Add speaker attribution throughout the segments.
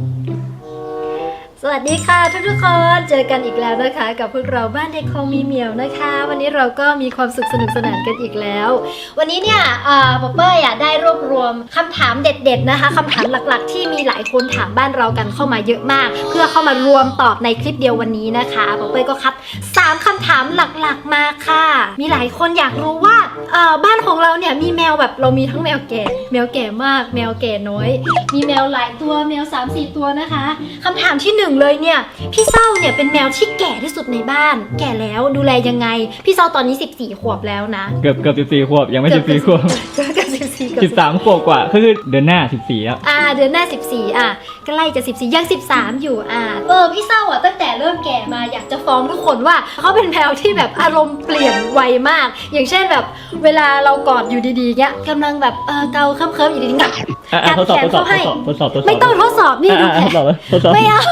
Speaker 1: Thank you. สวัสดีค่ะทุกทุกๆคนเจอกันอีกแล้วนะคะ กับพวกเราบ้านเด็กคงมีเหมียวนะคะ วันนี้เราก็มีความสุขสนุกสนานกันอีกแล้ว วันนี้เนี่ยเอ่อป๊อปเปอร์อะได้รวบรวมคำถามเด็ด ๆนะคะคำถามหลักๆ ที่มีหลายคนถามบ้านเรากันเข้ามาเยอะมาก เพื่อเข้ามารวมตอบในคลิปเดียววันนี้นะคะป๊อปเปอร์ก็คัดสามคำถามหลักๆมาค่ะ มีหลายคนอยากรู้ว่าเอ่อบ้านของเราเนี่ยมีแมวแบบเรามีทั้งแมวแก่ แมวแก่มาก แมวแก่น้อย มีแมวหลายตัวแมว3 4ตัวนะคะคำถามที่หนึ่งเลยเนี่ยพี่เศร้าเนี่ยเป็นแมวที่แก่ที่สุดในบ้าน แก่แล้วดูแลยังไง พี่เศร้าตอนนี้ 14 ขวบแล้วนะ
Speaker 2: เกือบเกือบสิบสี่ขวบยังไม่สิบสี่ขวบ
Speaker 1: เกือบเกือบ14เกือบ
Speaker 2: สิบสามขวบกว่าคือเดือนหน้าสิบสี่แล้ว
Speaker 1: อ่าเดือนหน้า 14 อะใกล้จะ 14 ยัง 13 อยู่อะเออพี่เศร้าอะตั้งแต่เริ่มแก่มาอยากจะฟ้องทุกคนว่าเขาเป็นแมวที่แบบอารมณ์เปลี่ยนไวมาก อย่างเช่นแบบเวลาเรากอดอยู่ดีๆเงี้ยกำลังแบบเออเกาเคิมๆอยู่ดีๆงับ
Speaker 2: อะ
Speaker 1: กั
Speaker 2: อะ
Speaker 1: ด
Speaker 2: ทดสอบ
Speaker 1: แขน
Speaker 2: ทดสอบ
Speaker 1: เขาให้
Speaker 2: ทดสอบทดสอบ
Speaker 1: ไม่ต้องทดสอบนี่
Speaker 2: อะ
Speaker 1: ดู
Speaker 2: อะ
Speaker 1: แข
Speaker 2: ทด
Speaker 1: น
Speaker 2: สอบทดสอบ
Speaker 1: ไม่เอา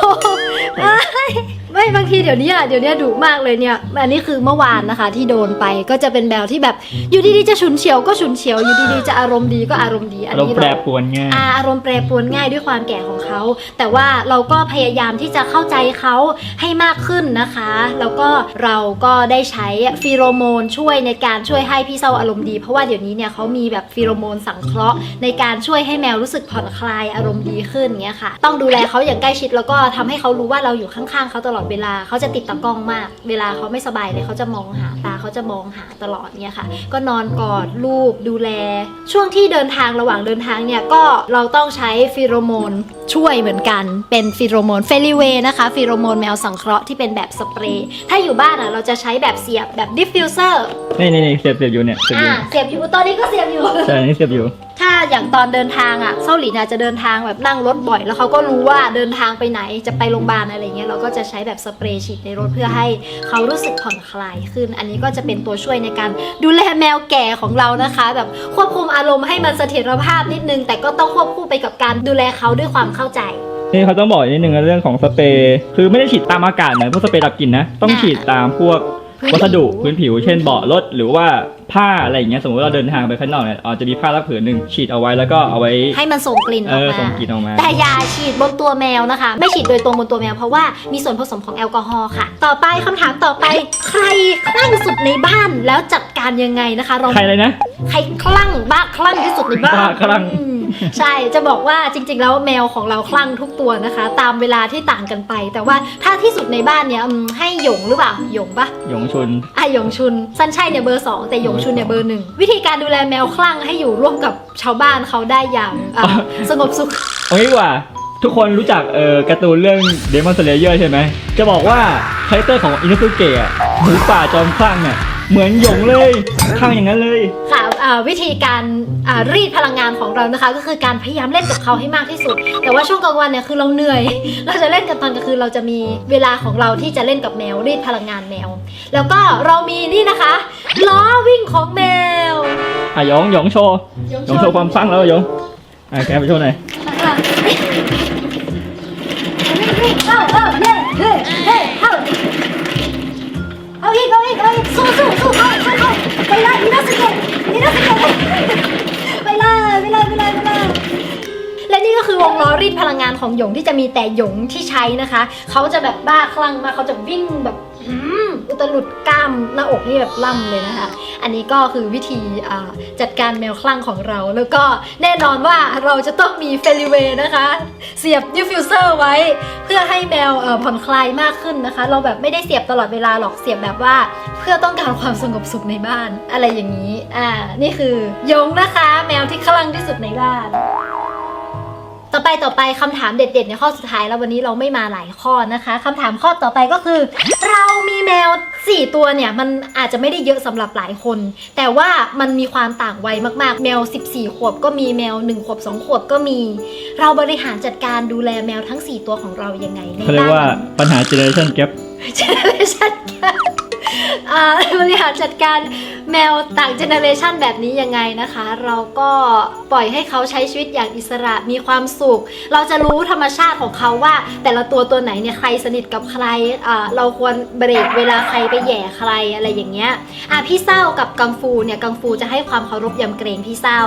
Speaker 1: ไม่ไม่บางทีเดี๋ยวนี้อะเดี๋ยวนี้ดุมากเลยเนี่ยอันนี้คือเมื่อวานนะคะที่โดนไปก็จะเป็นแมวที่แบบอยู่ดีๆจะฉุนเฉียวก็ฉุนเฉียวอยู่ดีๆจะอารมณ์ดีก็อารมณ์ดีอัน
Speaker 2: อารม
Speaker 1: นี้
Speaker 2: ณ์แปร
Speaker 1: เรา
Speaker 2: ปรวนง่าย
Speaker 1: อ่าอารมณ์แปรปรวนง่ายด้วยความแก่ของเขา แต่ว่าเราก็พยายามที่จะเข้าใจเขาให้มากขึ้นนะคะ แล้วก็เราก็ได้ใช้ฟีโรโมนช่วยในการช่วยให้พี่เศร้าอารมณ์ดี เพราะว่าเดี๋ยวนี้เนี่ยเขามีแบบฟีโรโมนสังเคราะห์ ในการช่วยให้แมวรู้สึกผ่อนคลายอารมณ์ดีขึ้นเงี้ยค่ะ ต้องดูแลเขาอย่างใกล้ชิดแล้วก็ทำให้เขารู้ว่าเราอยู่ข้างๆเขาตลอดเวลาเขาจะติดตะกล้องมาก เวลาเขาไม่สบายเลยเขาจะมองหาตาเขาจะมองหาตลอดเนี่ยค่ะ ก็นอนกอดลูกดูแล ช่วงที่เดินทางระหว่างเดินทางเนี่ยก็เราต้องใช้ฟีโรโมนช่วยเหมือนกันเป็นฟีโรโมนเฟลิเวนะคะฟีโรโมนแมวสังเคราะห์ที่เป็นแบบสเปรย์ถ้าอยู่บ้านอะเราจะใช้แบบเสียบแบบดิฟฟิวเซอร์
Speaker 2: นี่นี่นี่เสียบเสียบอยู่เนี่ยเสียบอ
Speaker 1: อ่า
Speaker 2: ยู่
Speaker 1: เสียบอยู่ตอนนี้ก็เสียบอยู่
Speaker 2: ใช่อันนี่เสียบอยู่
Speaker 1: ถ้าอย่างตอนเดินทางอะเซาหลินอาจจะเดินทางแบบนั่งรถบ่อย แล้วเขาก็รู้ว่าเดินทางไปไหนจะไปโรงพยาบาลอะไรเงี้ยเราก็จะใช้แบบสเปรย์ฉีดในรถเพื่อให้เขารู้สึกผ่อนคลายขึ้น อันนี้ก็จะเป็นตัวช่วยในการดูแลแมวแก่ของเรานะคะ แบบควบคุมอารมณ์ให้มันเสถียรภาพนิดนึง แต่ก็ต้องควบคู่ไปกับการดูแลเขาด้วยความเข้าใจ
Speaker 2: นี่เขาต้องบอกอีกนิดนึงเรื่องของสเปรย์คือไม่ได้ฉีดตามอากาศเหมือนพวกสเปรย์ดับกลิ่นนะ ต้องฉีดตามพวก วัสดุพื้นผิวเช่นเบาะรถหรือว่าผ้าอะไรอย่างเงี้ยสมมติเราเดินทางไปข้างนอกเนี่ยอาจจะมีผ้ารักผืนหนึ่งฉีดเอาไว้แล้วก็เอาไว้
Speaker 1: ให้มันส่งกลิ่นอ
Speaker 2: เอ
Speaker 1: อก
Speaker 2: อ
Speaker 1: มา
Speaker 2: ส่งกลิ่นออกมา
Speaker 1: แต่อย่าฉีดบนตัวแมวนะคะ ไม่ฉีดโดยตรงบนตัวแมวเพราะว่ามีส่วนผสมของแอลกอฮอล์ค่ะ ต่อไปคำถามต่อไป ใครคลั่งสุดในบ้านแล้วจัดการยังไงนะคะเรา
Speaker 2: ใครเลยนะ
Speaker 1: ใครคลั่งบ้าคลั่งที่สุดในบ้าน
Speaker 2: บ้าคลั่ง
Speaker 1: อืม ใช่จะบอกว่าจริง ๆ แล้วแมวของเราคลั่งทุกตัวนะคะ ตามเวลาที่ต่างกันไป แต่ว่าถ้าที่สุดในบ้านเนี่ยอืมให้หยงหรือเปล่าหยงปะ
Speaker 2: หยงชุน
Speaker 1: อะหยงชุนซันชัยเนี่ยเบอร์สองแต่หยงชุนเนี่ยเบอร์หนึ่งวิธีการดูแลแมวคลั่งให้อยู่ร่วมกับชาวบ้านเขาได้อย่างอะ
Speaker 2: อ๋อ
Speaker 1: สงบสุข
Speaker 2: เอางี้ดีกว่า ทุกคนรู้จักเอ่อการ์ตูนเรื่อง Demon Slayer ใช่ไหม จะบอกว่าคาแรคเตอร์ของอิน s สุเกะหมูป่าจอมคลั่งเนี่ยเหมือนหยงเลยคลั่งอย่างนั้นเลย
Speaker 1: ค่ะ อ่าวิธีการอ่ารีดพลังงานของเรานะคะ ก็คือการพยายามเล่นกับเขาให้มากที่สุด แต่ว่าช่วงกลางวันเนี่ยคือเราเหนื่อย เราจะเล่นกันตอนกลางคืนเราจะมีเวลาของเราที่จะเล่นกับแมวรีดพลังงานแมว แล้วก็เรามีนี่นะคะล้อวิ่งของแมว
Speaker 2: อะหยงหยงโชว์หยงโชว์ความคลั่งแล้วหยงอะแกไปโชว์หน่อย
Speaker 1: อะวิ่งเข้าเข้าเย้เฮ้เฮ้เข้าเอาอีกเอาอีกเอาอีกสู้สู้สู้เข้าสู้เข้าไปเลยอินาสเกะอินาสเกะ ไปเลยไปเลยไปเลยไปเลยและนี่ก็คือวงล้อรีดพลังงานของหยงที่จะมีแต่หยงที่ใช้นะคะ เขาจะแบบบ้าคลั่งมากเขาจะวิ่งแบบ อุตลุดกล้ามหน้าอกนี่แบบล่ำเลยนะคะ อันนี้ก็คือวิธีจัดการแมวคลั่งของเรา แล้วก็แน่นอนว่าเราจะต้องมีเฟลิเวนะคะ เสียบดิฟฟิวเซอร์ไว้ เพื่อให้แมวผ่อนคลายมากขึ้นนะคะ เราแบบไม่ได้เสียบตลอดเวลาหรอกเสียบแบบว่า เพื่อต้องการความสงบสุขในบ้าน อะไรอย่างนี้ อ่า นี่คือยงนะคะ แมวที่คลั่งที่สุดในบ้าน ต่อไปต่อไปคำถามเด็ดๆในข้อสุดท้ายแล้ววันนี้เราไม่มาหลายข้อนะคะคำถามข้อต่อไปก็คือ เรามีแมว 4 ตัวเนี่ย มันอาจจะไม่ได้เยอะสำหรับหลายคน แต่ว่ามันมีความต่างวัยมากๆ แมว 14 ขวบก็มีแมว 1 ขวบ 2 ขวบก็มี เราบริหารจัดการดูแลแมวทั้ง 4 ตัวของเรายังไงใน
Speaker 2: เขาเรียกว่า
Speaker 1: บ้าน
Speaker 2: ปัญหา generation gap
Speaker 1: เจเนอเรชั่นอ่า บริหารจัดการแมวต่างเจเนอเรชันแบบนี้ยังไงนะคะ เราก็ปล่อยให้เขาใช้ชีวิตอย่างอิสระมีความสุข เราจะรู้ธรรมชาติของเขาว่า แต่ละตัวตัวไหนเนี่ยใครสนิทกับใครเราควรเบรกเวลาใครไปแย่ใครอะไรอย่างเงี้ยอะพี่เศร้ากับกังฟูเนี่ยกังฟูจะให้ความเคารพยำเกรงพี่เศร้า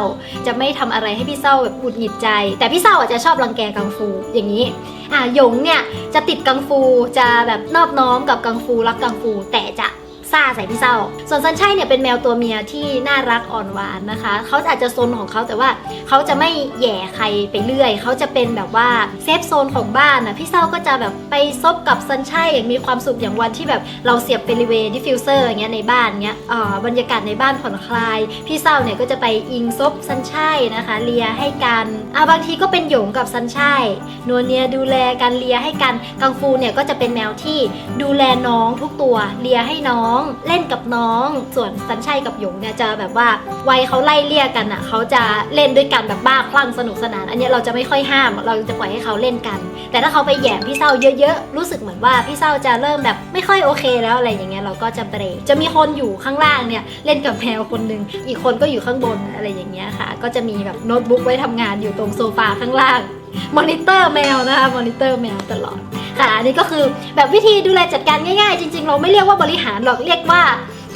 Speaker 1: จะไม่ทำอะไรให้พี่เศร้าแบบหงุดหงิดใจ แต่พี่เศร้าอาจจะชอบรังแกกังฟูอย่างนี้อะหยงเนี่ยจะติดกังฟูจะแบบนอบน้อมกับกังฟูรักกังฟู แต่จะ ซ่าใส่พี่เศร้า ส่วนซันชัยเนี่ยเป็นแมวตัวเมียที่น่ารักอ่อนหวานนะคะ เขาอาจจะโซนของเขาแต่ว่าเขาจะไม่แย่ใครไปเรื่อย เขาจะเป็นแบบว่าเซฟโซนของบ้านนะพี่เศร้าก็จะแบบไปซบกับซันชัยอย่างมีความสุขอย่างวันที่แบบเราเสียบเฟลิเวดิฟิวเซอร์อย่างเงี้ยในบ้านเงี้ยอ่าบรรยากาศในบ้านผ่อนคลาย พี่เศร้าเนี่ยก็จะไปอิงซบซันชัยนะคะเลียให้กันอ่าบางทีก็เป็นหยงกับซันชัยนัวเนียดูแลกันเลียให้กันกังฟูเนี่ยก็จะเป็นแมวที่ดูแลน้องทุกตัวเลียให้น้องเล่นกับน้อง ส่วนสันชัยกับหยงเนี่ยจะแบบว่าวัยเขาไล่เลี่ยกันอะเขาจะเล่นด้วยกันแบบบ้าคลั่งสนุกสนาน อันเนี้ยเราจะไม่ค่อยห้าม เราจะปล่อยให้เขาเล่นกัน แต่ถ้าเขาไปแย่พี่เศร้าเยอะๆรู้สึกเหมือนว่าพี่เศร้าจะเริ่มแบบไม่ค่อยโอเคแล้วอะไรอย่างเงี้ยเราก็จะเบรกจะมีคนอยู่ข้างล่างเนี่ยเล่นกับแมวคนหนึ่งอีกคนก็อยู่ข้างบนอะไรอย่างเงี้ยค่ะ ก็จะมีแบบโน้ตบุ๊กไว้ทำงานอยู่ตรงโซฟาข้างล่างมอนิเตอร์แมวนะคะมอนิเตอร์แมวตลอด ค่ะอันนี้ก็คือแบบวิธีดูแลจัดการง่ายๆ จริง ๆ เราไม่เรียกว่าบริหารหรอกเรียกว่า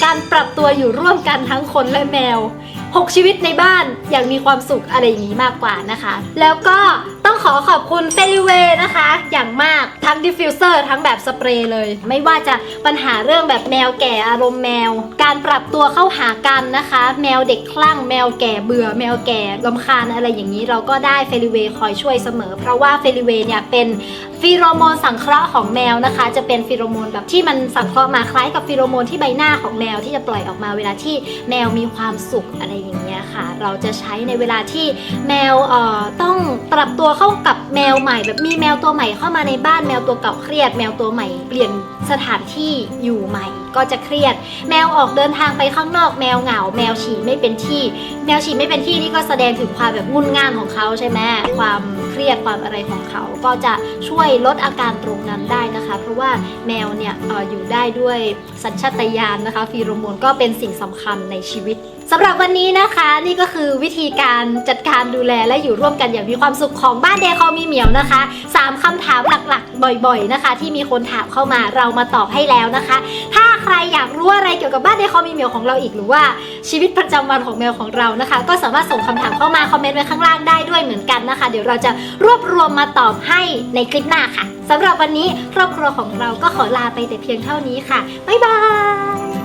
Speaker 1: การปรับตัวอยู่ร่วมกันทั้งคนและแมว 6 ชีวิตในบ้านอย่างมีความสุขอะไรอย่างนี้มากกว่านะคะ แล้วก็ ต้องขอขอบคุณเฟลิเวนะคะ อย่างมากทั้งดิฟฟิวเซอร์ทั้งแบบสเปรย์เลย ไม่ว่าจะปัญหาเรื่องแบบแมวแก่อารมณ์แมว การปรับตัวเข้าหากันนะคะ แมวเด็กคลั่งแมวแก่เบื่อแมวแก่ลำคาญอะไรอย่างนี้เราก็ได้เฟลิเวคอยช่วยเสมอ เพราะว่าเฟลิเวเนี่ยเป็นฟีโรโมนสังเคราะห์ของแมวนะคะ จะเป็นฟีโรโมนแบบที่มันสังเคราะห์มาคล้ายกับฟีโรโมนที่ใบหน้าของแมวที่จะปล่อยออกมาเวลาที่แมวมีความสุขอะไรอย่างเงี้ยค่ะ เราจะใช้ในเวลาที่แมวเอ่อต้องปรับตัวเข้ากับแมวใหม่ แบบมีแมวตัวใหม่เข้ามาในบ้านแมวตัวเก่าเครียด แมวตัวใหม่ เปลี่ยนสถานที่อยู่ใหม่ ก็จะเครียด แมวออกเดินทางไปข้างนอก แมวเหงา แมวฉี่ไม่เป็นที่ แมวฉี่ไม่เป็นที่นี่ก็แสดงถึงความแบบงุนง่านของเขาใช่ไหมความเครียดความอะไรของเขาก็จะช่วยลดอาการตรงนั้นได้นะคะ เพราะว่าแมวเนี่ยอออยู่ได้ด้วยสัญชาตญาณนะคะฟีโรโมนก็เป็นสิ่งสำคัญในชีวิตสำหรับวันนี้นะคะ นี่ก็คือวิธีการจัดการดูแลและอยู่ร่วมกันอย่างมีความสุขของบ้านเดคอมีเหมียวนะคะสามคำถามหลักๆ บ่อยๆนะคะ ที่มีคนถามเข้ามาเรามาตอบให้แล้วนะคะ ถ้าใครอยากรู้อะไรเกี่ยวกับบ้านเดคอมีเหมียวของเราอีกหรือว่าชีวิตประจำวันของแมวของเรานะคะ ก็สามารถส่งคำถามเข้ามาคอมเมนต์ไว้ข้างล่างได้ด้วยเหมือนกันนะคะ เดี๋ยวเราจะรวบรวมมาตอบให้ในคลิปหน้าค่ะสำหรับวันนี้ครอบครัวของเราก็ขอลาไปแต่เพียงเท่านี้ค่ะบ๊ายบาย